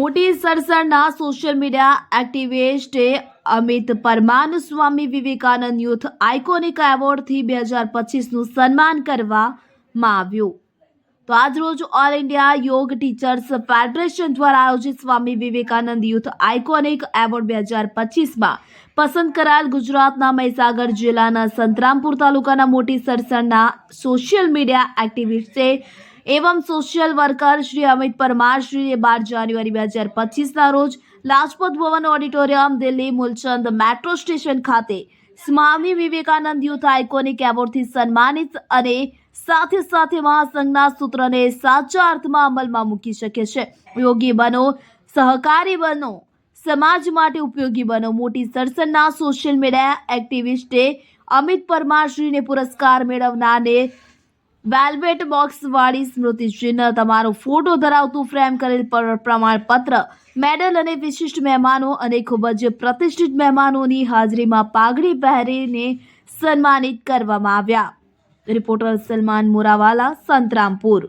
મોટી સરસરના social media એક્ટિવિસ્ટે અમિત પરમાન સ્વામી વિવેકાનંદ યુથ આઇકોનિક એવોર્ડથી બે હજાર પચીસનું સન્માન કરવામાં આવ્યું. તો આજરોજ all India Yoga teachers federation દ્વારા આયોજિત Swami Vivekananda youth iconic award બે હજાર પચીસમાં પસંદ કરાયેલ ગુજરાતના મહીસાગર જિલ્લાના સંતરામપુર તાલુકાના મોટી સરસણના સોશિયલ મીડિયા એક્ટિવિસ્ટે એવમ સોશિયલ વર્કર શ્રી અમિત પરમાર શ્રીએ બાર જાન્યુઆરી બે હજાર પચીસના રોજ Lajpat Bhavan auditorium Delhi Moolchand metro station ખાતે સ્વામી વિવેકાનંદ યુથ આઇકોનિક એવોર્ડથી સન્માનિત અને સાથે સાથે મહાસંઘના સૂત્રને સાચા અર્થમાં અમલમાં મૂકી શકે છે. યોગી બનો, સહકારી બનો, સમાજ માટે ઉપયોગી બનો મોટી સરસનના સોશિયલ મીડિયા એક્ટિવિસ્ટે અમિત પરમાર શ્રીને પુરસ્કાર મેળવનારને વેલ્વેટ બોક્સ વાળી સ્મૃતિ ચિહ્ન તમારો ફોટો ધરાવતું ફ્રેમ કરેલ પર- પ્રમાણપત્ર મેડલ અને વિશિષ્ટ મહેમાનો અને ખૂબ જ પ્રતિષ્ઠિત મહેમાનોની હાજરીમાં પાઘડી પહેરીને સન્માનિત કરવામાં આવ્યા. રિપોર્ટર સલમાન મોરાવાલા સંતરામપુર